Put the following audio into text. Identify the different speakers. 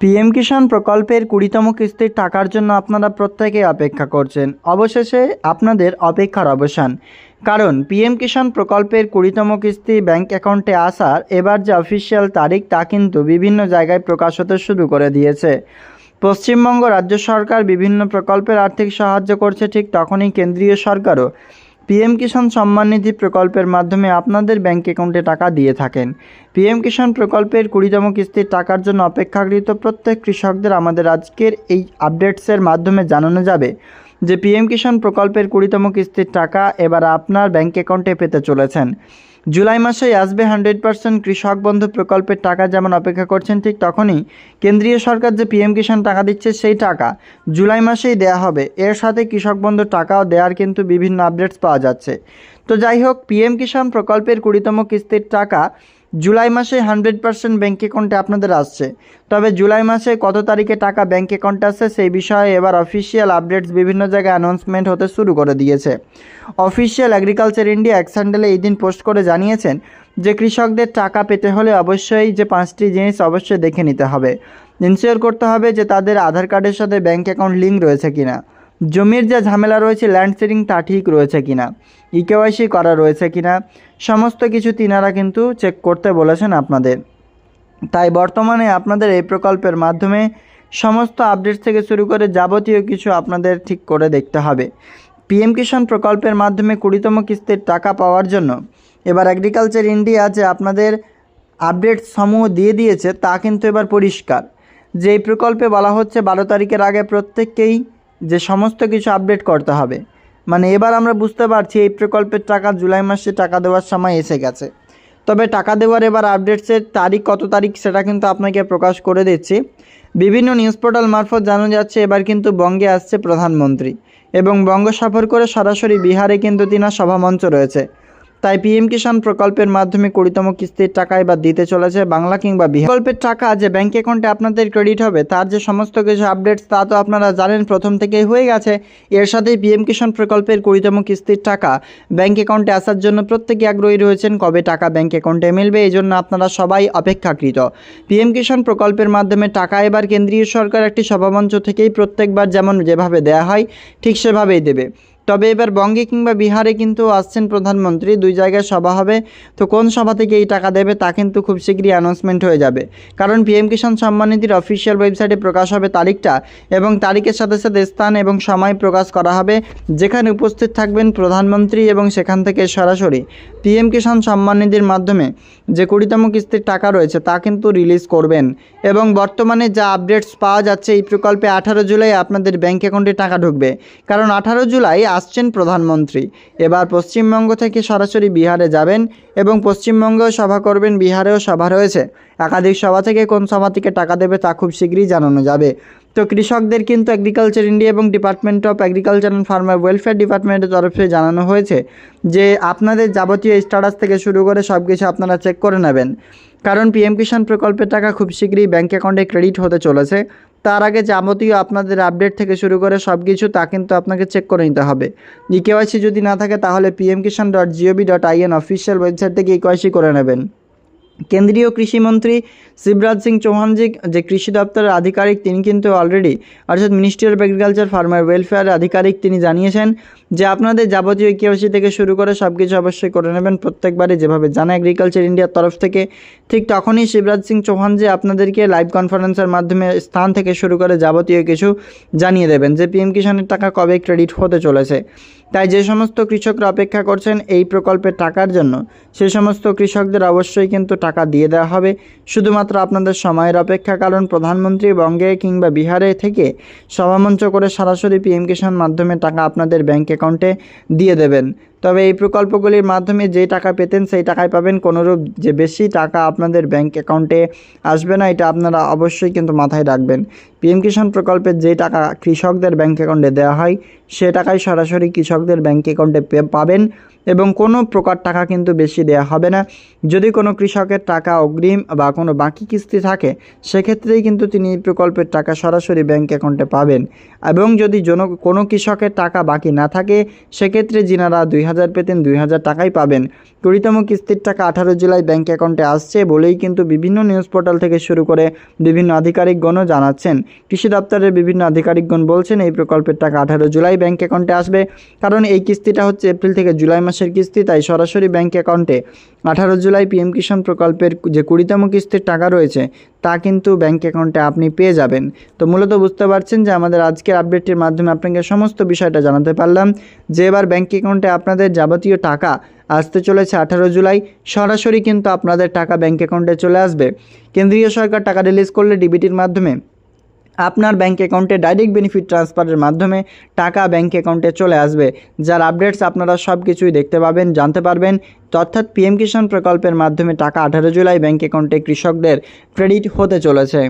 Speaker 1: PM কিষাণ প্রকল্পের কুড়িতম কিস্তির টাকার জন্য আপনারা প্রত্যেকেই অপেক্ষা করছেন। অবশেষে আপনাদের অপেক্ষার অবসান। কারণ, পিএম কিষাণ প্রকল্পের কুড়িতম কিস্তি ব্যাংক অ্যাকাউন্টে আসার এবার যে অফিসিয়াল তারিখ তা কিন্তু বিভিন্ন জায়গায় প্রকাশ হতে শুরু করে দিয়েছে। পশ্চিমবঙ্গ রাজ্য সরকার বিভিন্ন প্রকল্পের আর্থিক সাহায্য করছে ঠিক তখনই কেন্দ্রীয় সরকারও পিএম কিষাণ সম্মাননিধি প্রকল্পের মাধ্যমে আপনাদের ব্যাঙ্ক অ্যাকাউন্টে টাকা দিয়ে থাকেন। পিএম কিষাণ প্রকল্পের কুড়িতম কিস্তির টাকার জন্য অপেক্ষাকৃত প্রত্যেক কৃষকদের আমাদের আজকের এই আপডেটসের মাধ্যমে জানানো যাবে যে পিএম কিষাণ প্রকল্পের কুড়িতম কিস্তির টাকা এবার আপনার ব্যাঙ্ক অ্যাকাউন্টে পেতে চলেছেন। জুলাই মাসেই আসবে হান্ড্রেড পার্সেন্ট কৃষক বন্ধু প্রকল্পের টাকা যেমন অপেক্ষা করছেন ঠিক তখনই কেন্দ্রীয় সরকার যে পিএম কিষাণ টাকা দিচ্ছে সেই টাকা জুলাই মাসেই দেয়া হবে। এর সাথে কৃষক বন্ধুর টাকাও দেওয়ার কিন্তু বিভিন্ন আপডেটস পাওয়া যাচ্ছে। তো যাই হোক, পিএম কিষাণ প্রকল্পের কুড়িতম কিস্তির টাকা জুলাই মাসে হান্ড্রেড পার্সেন্ট ব্যাঙ্ক অ্যাকাউন্টে আপনাদের আসছে। তবে জুলাই মাসে কত তারিখে টাকা ব্যাঙ্ক অ্যাকাউন্টে আসছে সেই বিষয়ে এবার অফিসিয়াল আপডেটস বিভিন্ন জায়গায় অ্যানাউন্সমেন্ট হতে শুরু করে দিয়েছে। অফিসিয়াল অ্যাগ্রিকালচার ইন্ডিয়া এক এই দিন পোস্ট করে জানিয়েছেন যে কৃষকদের টাকা পেতে হলে অবশ্যই যে পাঁচটি জিনিস অবশ্যই দেখে নিতে হবে। ইনশিওর করতে হবে যে তাদের আধার কার্ডের সাথে ব্যাঙ্ক অ্যাকাউন্ট লিঙ্ক রয়েছে কিনা। জমির যা ঝামেলা রয়েছে ল্যান্ড শেরিং তা ঠিক রয়েছে কিনা ইকেওয়াইসি করা রয়েছে কিনা, সমস্ত কিছু তিনারা কিন্তু চেক করতে বলেছেন আপনাদের। তাই বর্তমানে আপনাদের এই প্রকল্পের মাধ্যমে সমস্ত আপডেট থেকে শুরু করে যাবতীয় কিছু আপনাদের ঠিক করে দেখতে হবে। পিএম কিষাণ প্রকল্পের মাধ্যমে কুড়িতম কিস্তির টাকা পাওয়ার জন্য, এবার এগ্রিকালচার ইন্ডিয়া যে আপনাদের আপডেট সমূহ দিয়ে দিয়েছে, তা কিন্তু এবার পরিষ্কার। যে এই প্রকল্পে বলা হচ্ছে, বারো তারিখের আগে প্রত্যেককেই যে সমস্ত কিছু আপডেট করতে হবে। মানে এবার আমরা বুঝতে পারছি এই প্রকল্পের টাকা জুলাই মাসে টাকা দেওয়ার সময় এসে গেছে। তবে টাকা দেওয়ার এবার আপডেটসের তারিখ কত তারিখ সেটা কিন্তু আপনাকে প্রকাশ করে দিচ্ছি। বিভিন্ন নিউজ পোর্টাল মারফত জানা যাচ্ছে, এবার কিন্তু বঙ্গে আসছে প্রধানমন্ত্রী। এবং বঙ্গ সফর করে সরাসরি বিহারে কিন্তু তিনার সভামঞ্চ রয়েছে। তাই পিএম কিষাণ প্রকল্পের মাধ্যমে কুড়িতম কিস্তির টাকা এবার দিতে চলেছে বাংলা কিংবা বিহার। প্রকল্পের টাকা যে ব্যাঙ্ক অ্যাকাউন্টে আপনাদের ক্রেডিট হবে, তার যে সমস্ত কিছু আপডেটস, তা তো আপনারা জানেন, প্রথম থেকেই হয়ে গেছে। এর সাথেই পিএম কিষাণ প্রকল্পের কুড়িতম কিস্তির টাকা ব্যাঙ্ক অ্যাকাউন্টে আসার জন্য প্রত্যেকে আগ্রহী রয়েছেন, কবে টাকা ব্যাঙ্ক অ্যাকাউন্টে মিলবে, এই জন্য আপনারা সবাই অপেক্ষাকৃত। পিএম কিষাণ প্রকল্পের মাধ্যমে টাকা এবার কেন্দ্রীয় সরকার একটি সভামঞ্চ থেকেই প্রত্যেকবার যেমন যেভাবে দেয়া হয়, ঠিক সেভাবেই দেবে। তবে এবার বঙ্গে কিংবা বিহারে কিন্তু আসছেন প্রধানমন্ত্রী, দুই জায়গায় সভা হবে। তো কোন সভা থেকে এই টাকা দেবে তা কিন্তু খুব শীঘ্রই অ্যানাউন্সমেন্ট হয়ে যাবে। কারণ পিএম কিষাণ সম্মান নিধির অফিসিয়াল ওয়েবসাইটে প্রকাশ হবে তারিখটা এবং তারিখের সাথে সাথে স্থান এবং সময় প্রকাশ করা হবে। যেখানে উপস্থিত থাকবেন প্রধানমন্ত্রী এবং সেখান থেকে সরাসরি পিএম কিষাণ সম্মান নিধির মাধ্যমে যে কুড়িতম কিস্তির টাকা রয়েছে তা কিন্তু রিলিজ করবেন। এবং বর্তমানে যা আপডেটস পাওয়া যাচ্ছে এই প্রকল্পে আঠারো জুলাই আপনাদের ব্যাঙ্ক অ্যাকাউন্টে টাকা ঢুকবে। কারণ আঠারো জুলাই আসছেন প্রধানমন্ত্রী। এবার পশ্চিমবঙ্গ থেকে সরাসরি বিহারে যাবেন এবং পশ্চিমবঙ্গেও সভা করবেন, বিহারেও সভা রয়েছে। একাধিক সভা থেকে কোন সভা থেকে টাকা দেবে তা খুব শীঘ্রই জানানো যাবে। তো কৃষকদের কিন্তু এগ্রিকালচার ইন্ডিয়া এবং department of agriculture and farmer welfare ডিপার্টমেন্টের তরফে জানানো হয়েছে যে আপনাদের যাবতীয় স্ট্যাটাস থেকে শুরু করে সব কিছু আপনারা চেক করে নেবেন। কারণ পিএম কিষাণ প্রকল্পের টাকা খুব শীঘ্রই ব্যাঙ্ক অ্যাকাউন্টে ক্রেডিট হতে চলেছে। তার আগে যাবতীয় আপনাদের আপডেট থেকে শুরু করে সব কিছু তা কিন্তু আপনাকে চেক করে নিতে হবে। ই কেওয়াইসি যদি না থাকে তাহলে PM Kisan dot gov dot IN official website থেকে ইকেওয়াইসি করে নেবেন। কেন্দ্রীয় কৃষিমন্ত্রী শিবরাজ সিং চৌহানজি যে কৃষি দপ্তরের আধিকারিক, তিনি কিন্তু অলরেডি অর্থাৎ ministry of agriculture farmer welfare আধিকারিক তিনি জানিয়েছেন যে আপনাদের যাবতীয় কেওসি থেকে শুরু করে সব কিছু অবশ্যই করে নেবেন। প্রত্যেকবারই যেভাবে জানা এগ্রিকালচার ইন্ডিয়ার তরফ থেকে, ঠিক তখনই শিবরাজ সিং চৌহানজি আপনাদেরকে লাইভ কনফারেন্সের মাধ্যমে স্থান থেকে শুরু করে যাবতীয় কিছু জানিয়ে দেবেন যে পিএম কিষাণের টাকা কবে ক্রেডিট হতে চলেছে। তাই যে সমস্ত কৃষকরা অপেক্ষা করছেন এই প্রকল্পের টাকার জন্য, সে সমস্ত কৃষকদের অবশ্যই কিন্তু টাকা দিয়ে দেওয়া হবে। শুধুমাত্র আপনাদের সময়ের অপেক্ষা, কারণ প্রধানমন্ত্রী বঙ্গে কিংবা বিহারে থেকে সভামঞ্চ করে সরাসরি পিএম কিষাণ মাধ্যমে টাকা আপনাদের ব্যাঙ্ক অ্যাকাউন্টে দিয়ে দেবেন। তবে এই প্রকল্পগুলির মাধ্যমে যে টাকা পেতেন সেই টাকায় পাবেন। কোনোরূপ যে বেশি টাকা আপনাদের ব্যাঙ্ক অ্যাকাউন্টে আসবে না, এটা আপনারা অবশ্যই কিন্তু মাথায় রাখবেন। পিএম কিষাণ প্রকল্পের যে টাকা কৃষকদের ব্যাঙ্ক অ্যাকাউন্টে দেওয়া হয়, সে টাকাই সরাসরি কৃষকদের ব্যাঙ্ক অ্যাকাউন্টে পাবেন এবং কোনো প্রকার টাকা কিন্তু বেশি দেওয়া হবে না। যদি কোনো কৃষকের টাকা অগ্রিম বা কোনো বাকি কিস্তি থাকে, সেক্ষেত্রেই কিন্তু তিনি এই প্রকল্পের টাকা সরাসরি ব্যাঙ্ক অ্যাকাউন্টে পাবেন। এবং যদি জন কোনো কৃষকের টাকা বাকি না থাকে, সেক্ষেত্রে যিনারা দুই হাজার পেতেন, দুই হাজার টাকাই পাবেন। কুড়িতম কিস্তির টাকা আঠারো জুলাই ব্যাঙ্ক অ্যাকাউন্টে আসছে বলেই কিন্তু বিভিন্ন নিউজ পোর্টাল থেকে শুরু করে বিভিন্ন আধিকারিকগণও জানাচ্ছেন। কৃষি দপ্তরের বিভিন্ন আধিকারিকগণ বলছেন, এই প্রকল্পের টাকা আঠারো জুলাই ব্যাঙ্ক অ্যাকাউন্টে আসবে। কারণ এই কিস্তিটা হচ্ছে এপ্রিল থেকে জুলাই মাসের কিস্তি, তাই সরাসরি ব্যাঙ্ক অ্যাকাউন্টে আঠারো জুলাই পিএম কিষাণ প্রকল্পের যে কুড়িতম কিস্তির টাকা রয়েছে, তা কিন্তু ব্যাঙ্ক অ্যাকাউন্টে আপনি পেয়ে যাবেন। তো মূলত বুঝতে পারছেন যে আমাদের আজকের আপডেটটির মাধ্যমে আপনাকে সমস্ত বিষয়টা জানাতে পারলাম। যে এবার ব্যাঙ্ক অ্যাকাউন্টে আপনাদের যাবতীয় টাকা আসতে চলেছে আঠারো জুলাই, সরাসরি কিন্তু আপনাদের টাকা ব্যাঙ্ক অ্যাকাউন্টে চলে আসবে। কেন্দ্রীয় সরকার টাকা রিলিজ করলে ডিবিটির মাধ্যমে আপনার ব্যাঙ্ক অ্যাকাউন্টে ডাইরেক্ট বেনিফিট ট্রান্সফারের মাধ্যমে টাকা ব্যাঙ্ক অ্যাকাউন্টে চলে আসবে। যার আপডেটস আপনারা সব কিছুই দেখতে পাবেন, জানতে পারবেন। অর্থাৎ পিএম কিষাণ প্রকল্পের মাধ্যমে টাকা আঠারো জুলাই ব্যাঙ্ক অ্যাকাউন্টে কৃষকদের ক্রেডিট হতে চলেছে।